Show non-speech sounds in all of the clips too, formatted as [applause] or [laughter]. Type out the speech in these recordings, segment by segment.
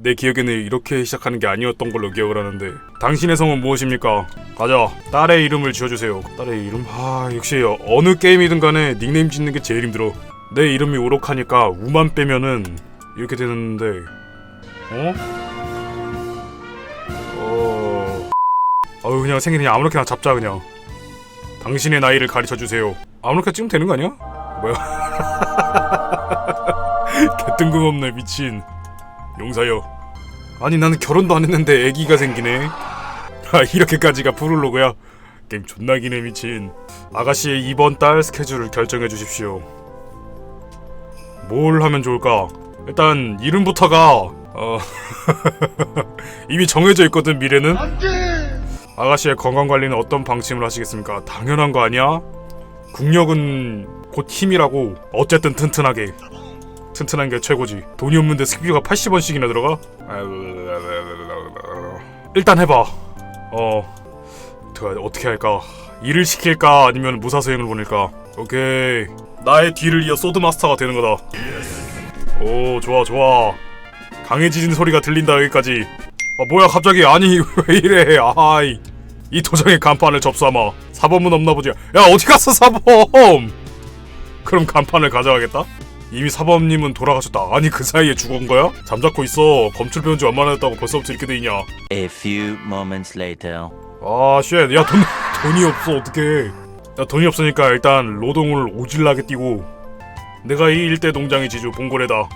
내 기억에는 이렇게 시작하는 게 아니었던 걸로 기억을 하는데. 당신의 성은 무엇입니까? 가자. 딸의 이름을 지어주세요. 딸의 이름? 아 역시 어느 게임이든 간에 닉네임 짓는 게 제일 힘들어. 내 이름이 오록하니까 우만 빼면은 이렇게 되는데. 어? 어... 어우 그냥 생일 그냥 아무렇게나 잡자 그냥. 당신의 나이를 가르쳐주세요. 아무렇게나 찍으면 되는 거 아니야? [laughs] 개뜬금없네 미친 용사여 아니 나는 결혼도 안 했는데 애기가 생기네. 아 이렇게까지가 프롤로그야. 게임 존나 기네 미친. 아가씨의 이번 달 스케줄을 결정해 주십시오. 뭘 하면 좋을까? 일단 이름부터가 어 [laughs] 이미 정해져 있거든 미래는. 아가씨의 건강 관리는 어떤 방침을 하시겠습니까? 당연한 거 아니야? 국력은 곧 힘이라고 어쨌든 튼튼하게 튼튼한 게 최고지. 돈이 없는데 스키비가 80원씩이나 들어가? 일단 해봐. 어, 어떻게, 할까? 일을 시킬까? 아니면 무사수행을 보낼까? 오케이. 나의 뒤를 이어 소드마스터가 되는 거다. 오, 좋아, 좋아. 강해지는 소리가 들린다, 여기까지. 아, 뭐야, 갑자기. 아니, [laughs] 왜 이래. 아이. 이 도장의 간판을 접수하마. 사범은 없나 보지. 야, 어디 갔어, 사범! 그럼 간판을 가져가겠다? 이미 사범님은 돌아가셨다. 아니 그 사이에 죽은 거야? 잠자코 있어. 검출 배운 지 얼마나 됐다고 벌써부터 이렇게 돼 있냐? A few moments later. 아, 쉣. 야, 돈 [laughs] 돈이 없어. 어떡해. 야, 돈이 없으니까 일단 노동을 오질나게 뛰고 내가 이 일대 농장의 지주 봉고래다.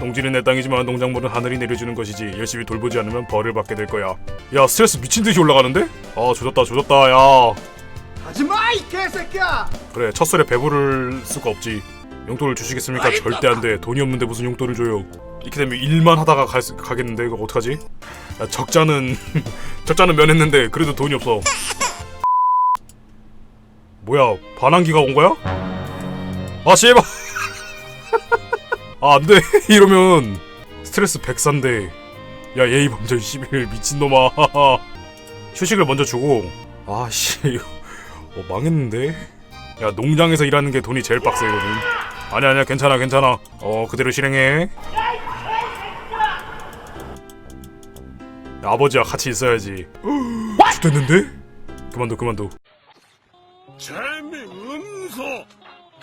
농지는 내 땅이지만 농작물은 하늘이 내려주는 것이지 열심히 돌보지 않으면 벌을 받게 될 거야. 야, 스트레스 미친 듯이 올라가는데? 아, 조졌다, 조졌다, 야. 하지마 이 개새끼야! 그래, 첫 술에 배부를 수가 없지. 용돈을 주시겠습니까? 절대 안 돼. 돈이 없는데 무슨 용돈을 줘요. 이렇게 되면 일만 하다가 갈 수- 가겠는데 이거 어떡하지? 야, 적자는 [laughs] 적자는 면했는데 그래도 돈이 없어. 뭐야 반항기가 온 거야? 아 씨발. 아 안돼 [laughs] 이러면 스트레스 백산데. 야 예의 범절 11 미친놈아. [laughs] 휴식을 먼저 주고 아씨 어, 망했는데. 야 농장에서 일하는 게 돈이 제일 빡세거든. 아니야 아니야 괜찮아 괜찮아. 어 그대로 실행해. 야, 아버지와 같이 있어야지. 됐는데? 그만둬 그만둬. 재미없어.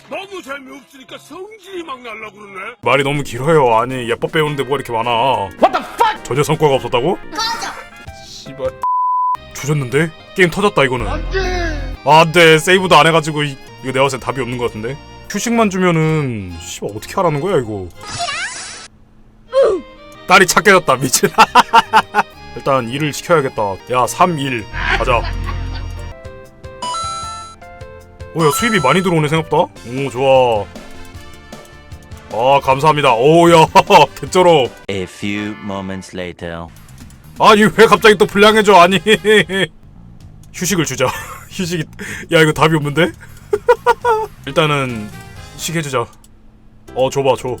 너무 재미없으니까 성질이 막 날라 그러네. 말이 너무 길어요. 아니 예법 배우는데 뭐가 이렇게 많아. 전혀 성과가 없었다고? 씨발. 조졌는데? 게임 터졌다 이거는. 아, 안돼 세이브도 안 해가지고 이, 이거 내가 봤을 땐 답이 없는 것 같은데. 휴식만 주면은 씨발 어떻게 하라는 거야 이거. 딸이 착해졌다 미친. [laughs] 일단 일을 시켜야겠다. 야 3, 1 가자. 오야 수입이 많이 들어오네 생각보다. 오 좋아. 아 감사합니다. 오야 [laughs] 개쩔어. A few moments later. 아니 왜 갑자기 또 불량해져 아니 [laughs] 휴식을 주자 휴식이 야 이거 답이 없는데 일단은 쉬게 해주자 어 줘봐 줘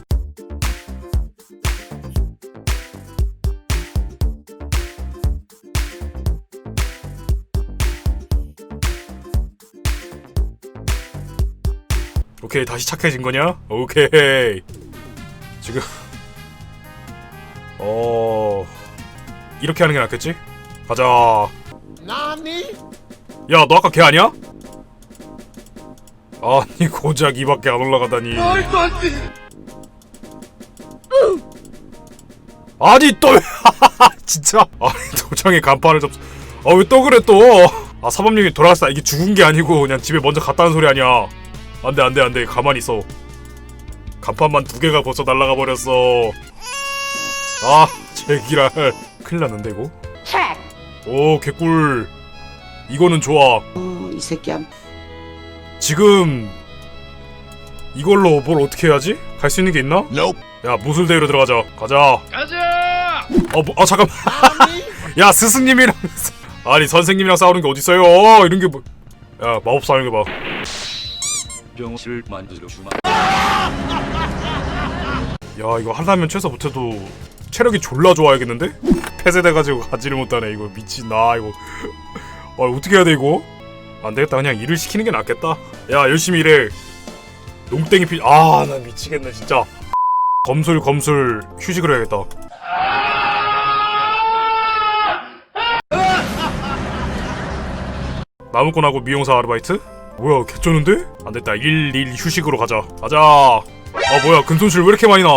오케이 다시 착해진 거냐 오케이 지금 어 이렇게 하는 게 낫겠지? 가자. 나니? 야, 너 아까 걔 아니야? 아니 고작 이밖에 안 올라가다니. 말도 안 돼! 아니 또 왜- [laughs] 진짜? 아니 도장에 간판을 접. 아왜 또 그래 또? 아 사범님이 돌아갔어. 이게 죽은 게 아니고 그냥 집에 먼저 갔다는 소리 아니야. 안돼 안돼 안돼 가만히 있어. 간판만 두 개가 벌써 날라가 버렸어. 아 제기랄 큰일 났는데 이거. 오 개꿀. 이거는 좋아. 어, 이 새끼야. 지금 이걸로 뭘 어떻게 해야지? 갈 수 있는 게 있나? 야 무술대회로 들어가자. 가자. 가자. 어, 뭐, 아 잠깐. [laughs] 야 스승님이랑 [laughs] 아니 선생님이랑 싸우는 게 어딨어요? 어, 이런 게 뭐? 야 마법사 하는 거 봐. 병실 만들어 주마. 야 이거 하려면 최소 못해도 체력이 졸라 좋아야겠는데? 폐쇄돼가지고 가지를 못하네 이거 미친 나 이거. [laughs] 아 어떻게 해야 돼 이거? 안 되겠다. 그냥 일을 시키는 게 낫겠다. 야, 열심히 일해. 농땡이 피. 아, 나 미치겠네, 진짜. 검술, 검술, 휴식을 해야겠다. 나무꾼하고 미용사 아르바이트? 뭐야, 개쩌는데? 안 됐다. 일, 일, 휴식으로 가자. 가자. 아, 뭐야, 근손실 왜 이렇게 많이 나?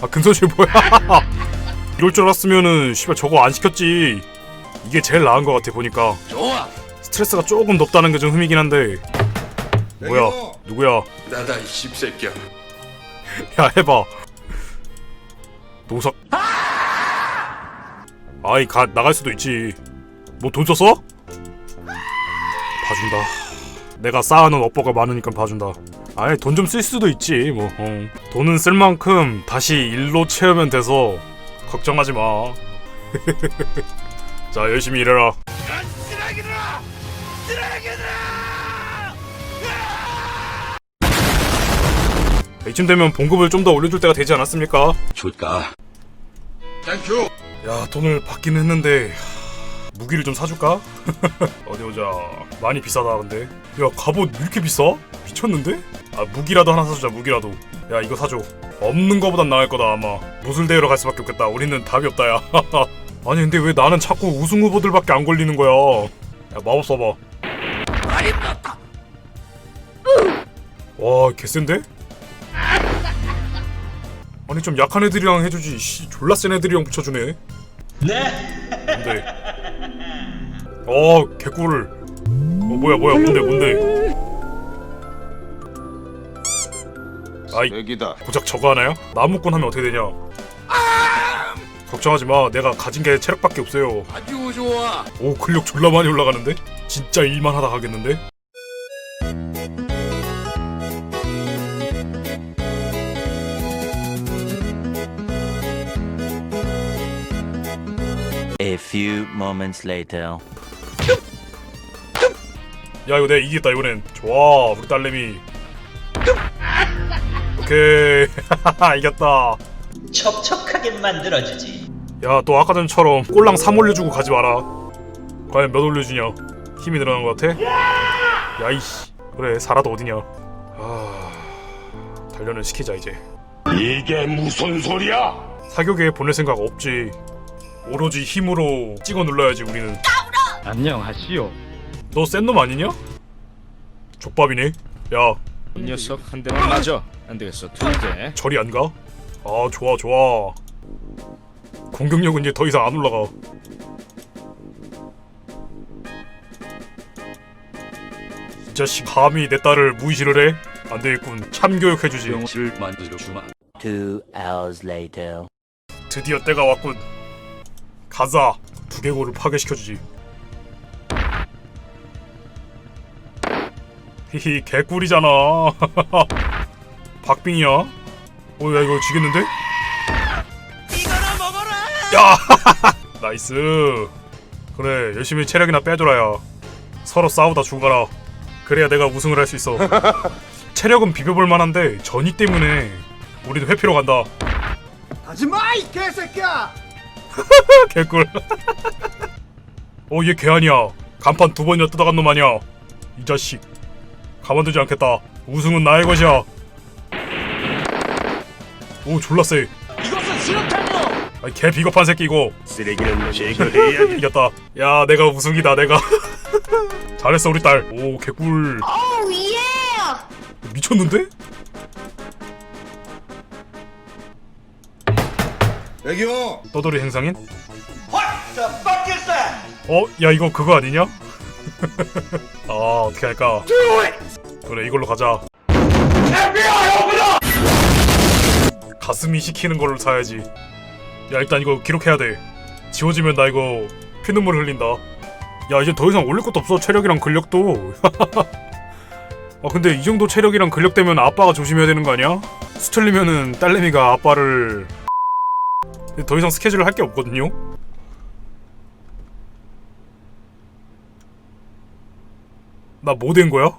아, 근손실 뭐야? [laughs] 이럴 줄 알았으면은, 씨발, 저거 안 시켰지. 이게 제일 나은 것 같아, 보니까. 좋아! 스트레스가 조금 높다는 게 좀 흠이긴 한데. 뭐야? 누구야? 나다 이 씹새끼야. 야 해봐. 노석 아이 가 나갈 수도 있지. 뭐 돈 썼어? 봐준다. 내가 쌓아놓은 업보가 많으니까 봐준다. 아니 돈좀 쓸 수도 있지 뭐 어. 돈은 쓸 만큼 다시 일로 채우면 돼서 걱정하지 마자 [laughs] 열심히 일해라 이쯤 되면 봉급을 좀 더 올려줄 때가 되지 않았습니까? 줄까? 땡큐. 야 돈을 받기는 했는데 하, 무기를 좀 사줄까? [laughs] 어디 보자 많이 비싸다 근데 야 갑옷 왜 이렇게 비싸? 미쳤는데? 아 무기라도 하나 사주자 무기라도 야 이거 사줘 없는 거보단 나을 거다 아마 무술 대회로 갈 수밖에 없겠다 우리는 답이 없다 야 [laughs] 아니 근데 왜 나는 자꾸 우승 후보들밖에 안 걸리는 거야 야 마법 써봐 와 개센데? 아니 좀 약한 애들이랑 해주지 씨 졸라 센 애들이랑 붙여주네 네? 뭔데? 어 개꿀 어 뭐야 뭐야 뭔데 뭔데 아이 애기다. 고작 저거 하나요? 나무꾼 하면 어떻게 되냐 걱정하지 마 내가 가진 게 체력밖에 없어요 아주 좋아. 오 근력 졸라 많이 올라가는데? 진짜 일만 하다 가겠는데? A few moments later. 야 이거 내가 이기겠다 이번엔 좋아 우리 딸내미 오케이 [laughs] 이겼다 촉촉하게 만들어주지. 야 또 아까 전처럼 꼴랑 3 올려주고 가지 마라 과연 몇 올려주냐 힘이 늘어난 것 같아? 야이씨 그래 살아도 어디냐 아 단련을 시키자 이제 이게 무슨 소리야? 사교계에 보낼 생각 없지 오로지 힘으로 찍어 눌러야지 우리는 안녕하시오. 너 센 놈 아니냐? 족밥이네 야 이 녀석 한 대만 맞아. 안 되겠어. 둘째. 저리 안 가? 아 좋아 좋아 공격력은 이제 더 이상 안 올라가 이 자식 감히 내 딸을 무시를 해? 안 되겠군. 참교육해주지. 병실 만들어 주마. Two hours later. 드디어 때가 왔군. 가자. 두개골을 파괴시켜주지. 히히 개꿀이잖아. [laughs] 박빙이야? 어야 이거 지겠는데? 이거나 먹어라! 야! [laughs] 나이스. 그래 열심히 체력이나 빼줘라야. 서로 싸우다 죽어라 그래야 내가 우승을 할 수 있어 [laughs] 체력은 비벼볼 만한데 전이 때문에 우리도 회피로 간다 하지 마, 이 개새끼야. [laughs] 개꿀. 어, 얘 개 아니야. 간판 두 번이나 뜯어간 놈 아니야. 이 자식. 가만두지 않겠다. 우승은 나의 것이야. 오, 졸라 세. 이것은 수류탄이요. 아이, 개 비겁한 새끼 이거. 쓰레기는 [laughs] 제거해야지. 이겼다. 야, 내가 우승이다. 내가. 잘했어, 우리 딸. 오, 개꿀. 미쳤는데? 애기요. 떠돌이 행상인? 어? 야 이거 그거 아니냐? [laughs] 아 어떻게 할까? 그래 이걸로 가자 가슴이 시키는 걸로 사야지 야 일단 이거 기록해야 돼 지워지면 나 이거 피눈물 흘린다 야 이제 더 이상 올릴 것도 없어 체력이랑 근력도 [laughs] 아 근데 이 정도 체력이랑 근력 되면 아빠가 조심해야 되는 거 아니야? 수틀리면은 딸내미가 아빠를 [laughs] 더 이상 스케줄을 할 게 없거든요. 나 뭐 된 거야?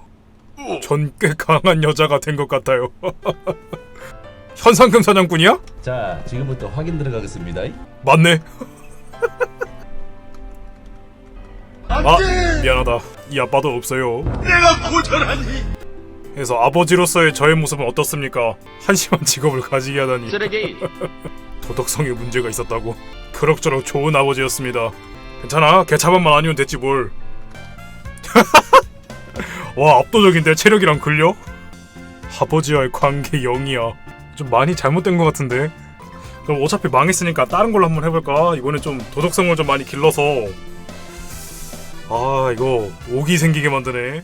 전 꽤 강한 여자가 된 것 같아요. [laughs] 현상금 사냥꾼이야? 자, 지금부터 확인 들어가겠습니다. 맞네. 아 미안하다. 이 아빠도 없어요. 내가 고절하니? 그래서 아버지로서의 저의 모습은 어떻습니까? 한심한 직업을 가지게 하다니. 쓰레기. [laughs] 도덕성에 문제가 있었다고. 그럭저럭 좋은 아버지였습니다. 괜찮아? 개차반만 아니면 됐지 뭘 와 [laughs] 압도적인데? 체력이랑 근력? 아버지와의 관계 0이야. 좀 많이 잘못된 것 같은데? 그럼 어차피 망했으니까 다른 걸로 한번 해볼까? 이번에 좀 도덕성을 좀 많이 길러서. 아 이거 오기 생기게 만드네.